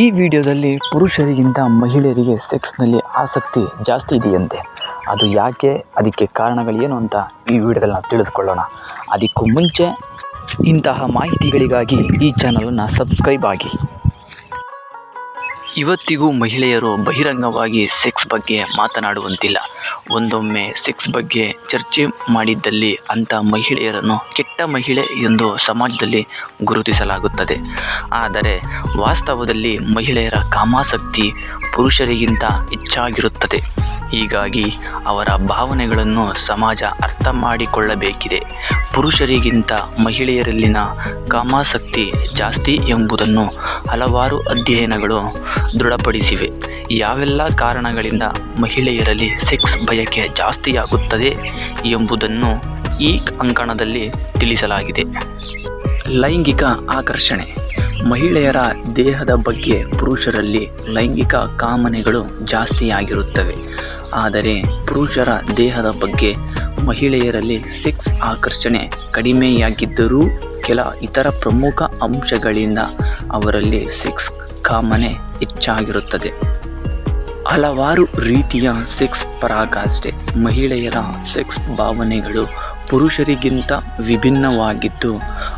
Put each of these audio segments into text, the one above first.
ಈ ವಿಡಿಯೋದಲ್ಲಿ ಪುರುಷರಿಗಿಂತ ಮಹಿಳೆಯರಿಗೆ ಸೆಕ್ಸ್ನಲ್ಲಿ ಆಸಕ್ತಿ ಜಾಸ್ತಿ ಇದೆಯಂತೆ. ಅದು ಯಾಕೆ, ಅದಕ್ಕೆ ಕಾರಣಗಳೇನು ಅಂತ ಈ ವಿಡಿಯೋದಲ್ಲಿ ನಾವು ತಿಳಿದುಕೊಳ್ಳೋಣ. ಅದಕ್ಕೂ ಮುಂಚೆ ಇಂತಹ ಮಾಹಿತಿಗಳಿಗಾಗಿ ಈ ಚಾನಲನ್ನು ಸಬ್ಸ್ಕ್ರೈಬ್ ಆಗಿ. ಇವತ್ತಿಗೂ ಮಹಿಳೆಯರು ಬಹಿರಂಗವಾಗಿ ಸೆಕ್ಸ್ ಬಗ್ಗೆ ಮಾತನಾಡುವಂತಿಲ್ಲ. ಒಂದೊಮ್ಮೆ ಸೆಕ್ಸ್ ಬಗ್ಗೆ ಚರ್ಚೆ ಮಾಡಿದ್ದಲ್ಲಿ ಅಂಥ ಮಹಿಳೆಯರನ್ನು ಕೆಟ್ಟ ಮಹಿಳೆ ಎಂದು ಸಮಾಜದಲ್ಲಿ ಗುರುತಿಸಲಾಗುತ್ತದೆ. ಆದರೆ ವಾಸ್ತವದಲ್ಲಿ ಮಹಿಳೆಯರ ಕಾಮಾಸಕ್ತಿ ಪುರುಷರಿಗಿಂತ ಹೆಚ್ಚಾಗಿರುತ್ತದೆ. ಹೀಗಾಗಿ ಅವರ ಭಾವನೆಗಳನ್ನು ಸಮಾಜ ಅರ್ಥ ಮಾಡಿಕೊಳ್ಳಬೇಕಿದೆ. ಪುರುಷರಿಗಿಂತ ಮಹಿಳೆಯರಲ್ಲಿನ ಕಾಮಾಸಕ್ತಿ ಜಾಸ್ತಿ ಎಂಬುದನ್ನು ಹಲವಾರು ಅಧ್ಯಯನಗಳು ದೃಢಪಡಿಸಿವೆ. ಯಾವೆಲ್ಲ ಕಾರಣಗಳಿಂದ ಮಹಿಳೆಯರಲ್ಲಿ ಸೆಕ್ಸ್ ಬಯಕೆ ಜಾಸ್ತಿಯಾಗುತ್ತದೆ ಎಂಬುದನ್ನು ಈ ಅಂಕಣದಲ್ಲಿ ತಿಳಿಸಲಾಗಿದೆ. ಲೈಂಗಿಕ ಆಕರ್ಷಣೆ. ಮಹಿಳೆಯರ ದೇಹದ ಬಗ್ಗೆ ಪುರುಷರಲ್ಲಿ ಲೈಂಗಿಕ ಕಾಮನೆಗಳು ಜಾಸ್ತಿಯಾಗಿರುತ್ತವೆ. ಆದರೆ ಪುರುಷರ ದೇಹದ ಬಗ್ಗೆ ಮಹಿಳೆಯರಲ್ಲಿ ಸೆಕ್ಸ್ ಆಕರ್ಷಣೆ ಕಡಿಮೆಯಾಗಿದ್ದರೂ ಕೆಲ ಇತರ ಪ್ರಮುಖ ಅಂಶಗಳಿಂದ ಅವರಲ್ಲಿ ಸೆಕ್ಸ್ ಕಾಮನೆ ಹೆಚ್ಚಾಗಿರುತ್ತದೆ. ಹಲವಾರು ರೀತಿಯ ಸೆಕ್ಸ್ ಪರಾಕಾಷ್ಠೆ ಮಹಿಳೆಯರ ಸೆಕ್ಸ್ ಭಾವನೆಗಳು ಪುರುಷರಿಗಿಂತ ವಿಭಿನ್ನವಾಗಿದ್ದು,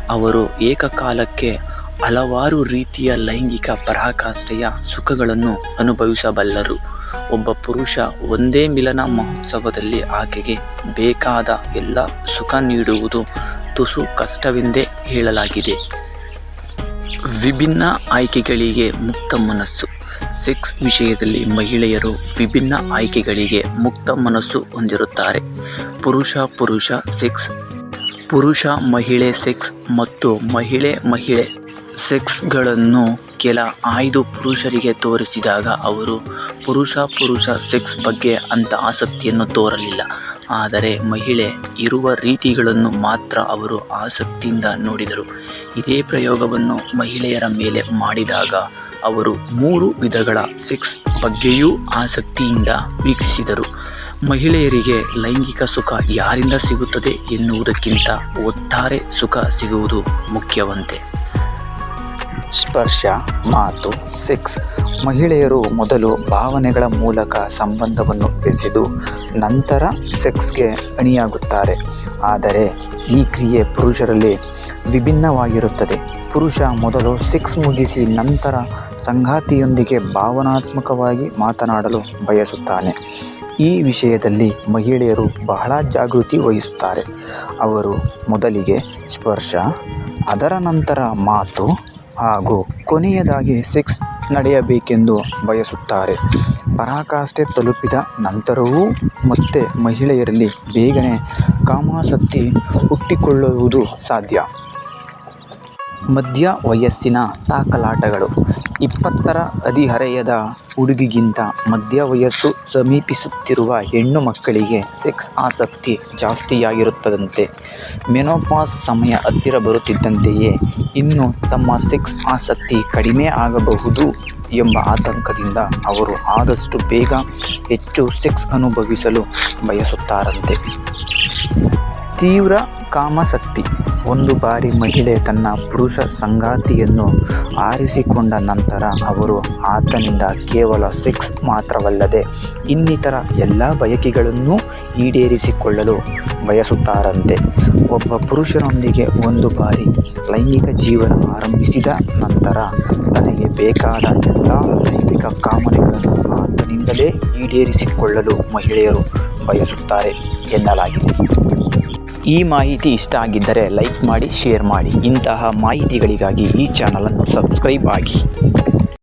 ಅವರು ಏಕಕಾಲಕ್ಕೆ ಹಲವಾರು ರೀತಿಯ ಲೈಂಗಿಕ ಪರಾಕಾಷ್ಠೆಯ ಸುಖಗಳನ್ನು ಅನುಭವಿಸಬಲ್ಲರು. ಒಬ್ಬ ಪುರುಷ ಒಂದೇ ಮಿಲನ ಮಹೋತ್ಸವದಲ್ಲಿ ಆಕೆಗೆ ಬೇಕಾದ ಎಲ್ಲ ಸುಖ ನೀಡುವುದು ತುಸು ಕಷ್ಟವೆಂದೇ ಹೇಳಲಾಗಿದೆ. ವಿಭಿನ್ನ ಆಯ್ಕೆಗಳಿಗೆ ಮುಕ್ತ ಮನಸ್ಸು. ಸೆಕ್ಸ್ ವಿಷಯದಲ್ಲಿ ಮಹಿಳೆಯರು ವಿಭಿನ್ನ ಆಯ್ಕೆಗಳಿಗೆ ಮುಕ್ತ ಮನಸ್ಸು ಹೊಂದಿರುತ್ತಾರೆ. ಪುರುಷ ಪುರುಷ ಸೆಕ್ಸ್. ಪುರುಷ ಮಹಿಳೆ ಸೆಕ್ಸ್ ಮತ್ತು ಮಹಿಳೆ ಮಹಿಳೆ ಸೆಕ್ಸ್ಗಳನ್ನು ಕೆಲ ಆಯ್ದು ಪುರುಷರಿಗೆ ತೋರಿಸಿದಾಗ ಅವರು ಪುರುಷ ಪುರುಷ ಸೆಕ್ಸ್ ಬಗ್ಗೆ ಅಂತ ಆಸಕ್ತಿಯನ್ನು ತೋರಲಿಲ್ಲ. ಆದರೆ ಮಹಿಳೆ ಇರುವ ರೀತಿಗಳನ್ನು ಮಾತ್ರ ಅವರು ಆಸಕ್ತಿಯಿಂದ ನೋಡಿದರು. ಇದೇ ಪ್ರಯೋಗವನ್ನು ಮಹಿಳೆಯರ ಮೇಲೆ ಮಾಡಿದಾಗ ಅವರು ಮೂರು ವಿಧಗಳ ಸೆಕ್ಸ್ ಬಗ್ಗೆಯೂ ಆಸಕ್ತಿಯಿಂದ ವೀಕ್ಷಿಸಿದರು. ಮಹಿಳೆಯರಿಗೆ ಲೈಂಗಿಕ ಸುಖ ಯಾರಿಂದ ಸಿಗುತ್ತದೆ ಎನ್ನುವುದಕ್ಕಿಂತ ಒಟ್ಟಾರೆ ಸುಖ ಸಿಗುವುದು ಮುಖ್ಯವಂತೆ. ಸ್ಪರ್ಶ, ಮಾತು ಸಿಕ್ಸ್ ಮಹಿಳೆಯರು ಮೊದಲು ಭಾವನೆಗಳ ಮೂಲಕ ಸಂಬಂಧವನ್ನು ಬೆಸೆದು ನಂತರ ಸೆಕ್ಸ್ಗೆ ಅಣಿಯಾಗುತ್ತಾರೆ. ಆದರೆ ಈ ಕ್ರಿಯೆ ಪುರುಷರಲ್ಲಿ ವಿಭಿನ್ನವಾಗಿರುತ್ತದೆ. ಪುರುಷ ಮೊದಲು ಸಿಕ್ಸ್ ಮುಗಿಸಿ ನಂತರ ಸಂಗಾತಿಯೊಂದಿಗೆ ಭಾವನಾತ್ಮಕವಾಗಿ ಮಾತನಾಡಲು ಬಯಸುತ್ತಾನೆ. ಈ ವಿಷಯದಲ್ಲಿ ಮಹಿಳೆಯರು ಬಹಳ ಜಾಗೃತಿ ವಹಿಸುತ್ತಾರೆ. ಅವರು ಮೊದಲಿಗೆ ಸ್ಪರ್ಶ, ಅದರ ನಂತರ ಮಾತು ಹಾಗೂ ಕೊನೆಯದಾಗಿ ಸೆಕ್ಸ್ ನಡೆಯಬೇಕೆಂದು ಬಯಸುತ್ತಾರೆ. ಪರಾಕಾಷ್ಠೆ ತಲುಪಿದ ನಂತರವೂ ಮತ್ತೆ ಮಹಿಳೆಯರಲ್ಲಿ ಬೇಗನೆ ಕಾಮಾಸಕ್ತಿ ಹುಟ್ಟಿಕೊಳ್ಳುವುದು ಸಾಧ್ಯ. ಮಧ್ಯ ವಯಸ್ಸಿನ ತಾಕಲಾಟಗಳು. ಇಪ್ಪತ್ತರ ಹದಿಹರೆಯದ ಹುಡುಗಿಗಿಂತ ಮಧ್ಯ ವಯಸ್ಸು ಸಮೀಪಿಸುತ್ತಿರುವ ಹೆಣ್ಣು ಮಕ್ಕಳಿಗೆ ಸೆಕ್ಸ್ ಆಸಕ್ತಿ ಜಾಸ್ತಿಯಾಗಿರುತ್ತದಂತೆ. ಮೆನೋಪಾಸ್ ಸಮಯ ಹತ್ತಿರ ಬರುತ್ತಿದ್ದಂತೆಯೇ ಇನ್ನು ತಮ್ಮ ಸೆಕ್ಸ್ ಆಸಕ್ತಿ ಕಡಿಮೆ ಆಗಬಹುದು ಎಂಬ ಆತಂಕದಿಂದ ಅವರು ಆದಷ್ಟು ಬೇಗ ಹೆಚ್ಚು ಸೆಕ್ಸ್ ಅನುಭವಿಸಲು ಬಯಸುತ್ತಾರಂತೆ. ತೀವ್ರ ಕಾಮಸಕ್ತಿ ಒಂದು ಬಾರಿ ಮಹಿಳೆ ತನ್ನ ಪುರುಷ ಸಂಗಾತಿಯನ್ನು ಆರಿಸಿಕೊಂಡ ನಂತರ ಅವರು ಆತನಿಂದ ಕೇವಲ ಸೆಕ್ಸ್ ಮಾತ್ರವಲ್ಲದೆ ಇನ್ನಿತರ ಎಲ್ಲ ಬಯಕೆಗಳನ್ನೂ ಈಡೇರಿಸಿಕೊಳ್ಳಲು ಬಯಸುತ್ತಾರಂತೆ. ಒಬ್ಬ ಪುರುಷರೊಂದಿಗೆ ಒಂದು ಬಾರಿ ಲೈಂಗಿಕ ಜೀವನ ಆರಂಭಿಸಿದ ನಂತರ ತನಗೆ ಬೇಕಾದ ಎಲ್ಲ ಲೈಂಗಿಕ ಕಾಮನೆಗಳನ್ನು ಆತನಿಂದಲೇ ಈಡೇರಿಸಿಕೊಳ್ಳಲು ಮಹಿಳೆಯರು ಬಯಸುತ್ತಾರೆ ಎನ್ನಲಾಗಿದೆ. ಈ ಮಾಹಿತಿ ಇಷ್ಟ ಆಗಿದ್ದರೆ ಲೈಕ್ ಮಾಡಿ ಶೇರ್ ಮಾಡಿ. ಇಂತಹ ಮಾಹಿತಿಗಳಿಗಾಗಿ ಈ ಚಾನಲನ್ನು ಸಬ್ಸ್ಕ್ರೈಬ್ ಆಗಿ.